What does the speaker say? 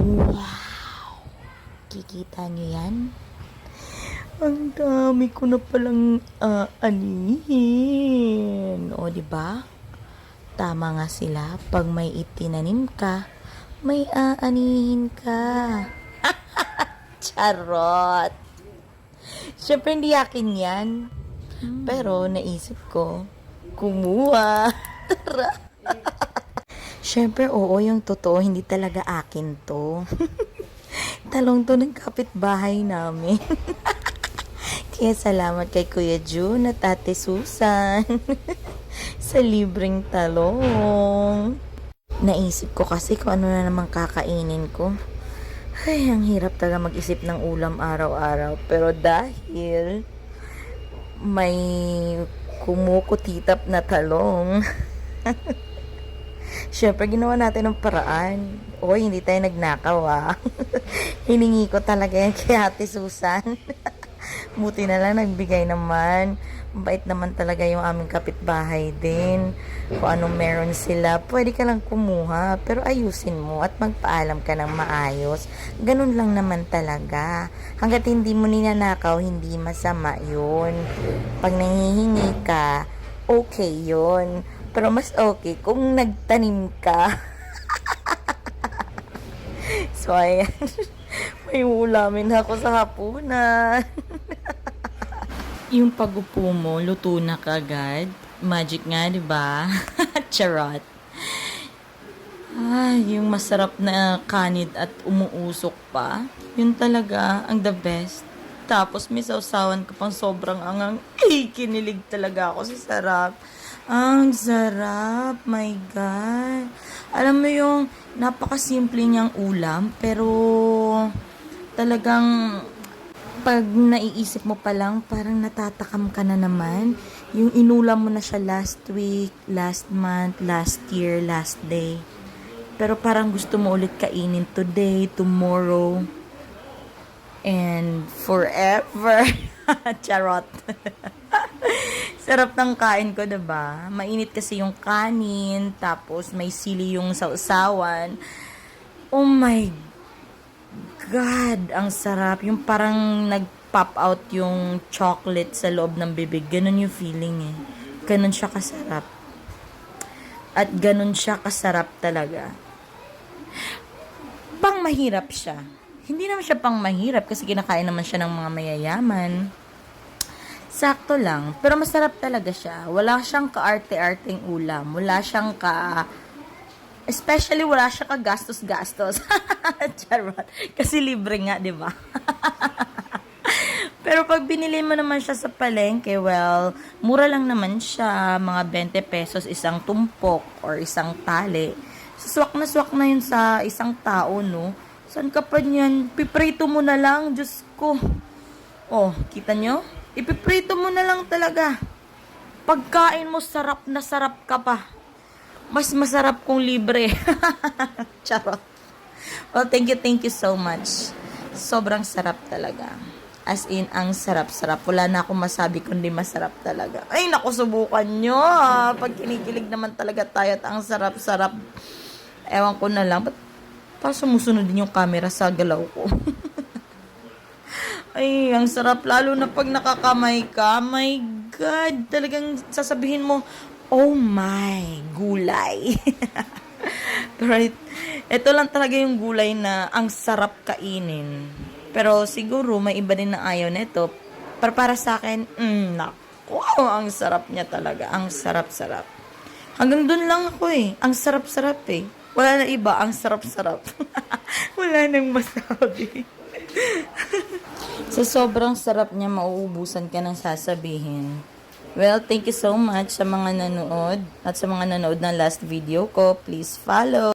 Wow! Kikita niyo yan? Ang dami ko na palang uh, anihin. O, ba? Tama nga sila. Pag may itinanim ka, may aanihin ka. Charot! Siyempre, hindi akin yan. Pero, naisip ko, kumuha. Tara! Siyempre, oo, yung totoo, hindi talaga akin to. Talong to ng kapitbahay namin. Kaya salamat kay Kuya June at Ate Susan sa libreng talong. Naisip ko kasi kung ano na naman kakainin ko. Ay, ang hirap talaga mag-isip ng ulam araw-araw. Pero dahil may kumukutitap na talong, Siyempre, ginawa natin ng paraan. Oy, hindi tayo nagnakaw ah. Hiningi ko talaga yan kay Ate Susan. Buti na lang nagbigay naman. Mabait naman talaga yung aming kapitbahay din. Kung anong meron sila, pwede ka lang kumuha. Pero ayusin mo at magpaalam ka ng maayos. Ganun lang naman talaga. Hanggat hindi mo ninanakaw, hindi masama yun. Pag nangihingi ka, okay yun. Pero mas okay kung nagtanim ka. so, ayan. May ulamin ako sa hapunan. yung pagupo mo, luto na kagad. Magic nga, di ba? Charot. Ay, yung masarap na kanid at umuusok pa. Yun talaga ang the best. Tapos may sausawan ka pang sobrang angang. Ay, kinilig talaga ako sa sarap. Ang sarap, my God. Alam mo yung napakasimple niyang ulam, pero talagang pag naiisip mo pa lang, parang natatakam ka na naman. Yung inulam mo na siya last week, last month, last year, last day. Pero parang gusto mo ulit kainin today, tomorrow, and forever. Charot. Sarap ng kain ko, 'di ba? Mainit kasi yung kanin, tapos may sili yung sausawan. Oh my God, ang sarap. Yung parang nag-pop out yung chocolate sa loob ng bibig. Ganun yung feeling eh. Ganun siya kasarap. At ganun siya kasarap talaga. Pang mahirap siya. Hindi naman siya pang mahirap kasi kinakain naman siya ng mga mayayaman. Sakto lang. Pero masarap talaga siya. Wala siyang kaarte-arting ulam. Wala siyang ka... Especially, wala siya ka-gastos-gastos. Charot. Kasi libre nga, di ba? Pero pag binili mo naman siya sa palengke, well, mura lang naman siya. Mga 20 pesos isang tumpok or isang tali. Swak na swak na yun sa isang tao, no? Saan ka pa niyan? Piprito mo na lang, Diyos ko. Oh, kita nyo? Ipiprito mo na lang talaga. Pagkain mo, sarap na sarap ka pa. Mas masarap kung libre. Charot. Well, thank you, thank you so much. Sobrang sarap talaga. As in, ang sarap-sarap. Wala na akong masabi kundi masarap talaga. Ay, naku, subukan nyo. Pag kinikilig naman talaga tayo at ang sarap-sarap. Ewan ko na lang. Ba't parang sumusunod din yung camera sa galaw ko? Ay, ang sarap. Lalo na pag nakakamay ka. My God. Talagang sasabihin mo, oh my, gulay. It- ito lang talaga yung gulay na ang sarap kainin. Pero siguro may iba din na ayaw nito. Pero para sa akin, mm, naku, ang sarap niya talaga. Ang sarap-sarap. Hanggang dun lang ako eh. Ang sarap-sarap eh. Wala na iba, ang sarap-sarap. Wala nang masabi. Sa sobrang sarap niya, mauubusan ka ng sasabihin. Well, thank you so much sa mga nanood at sa mga nanood ng last video ko. Please follow.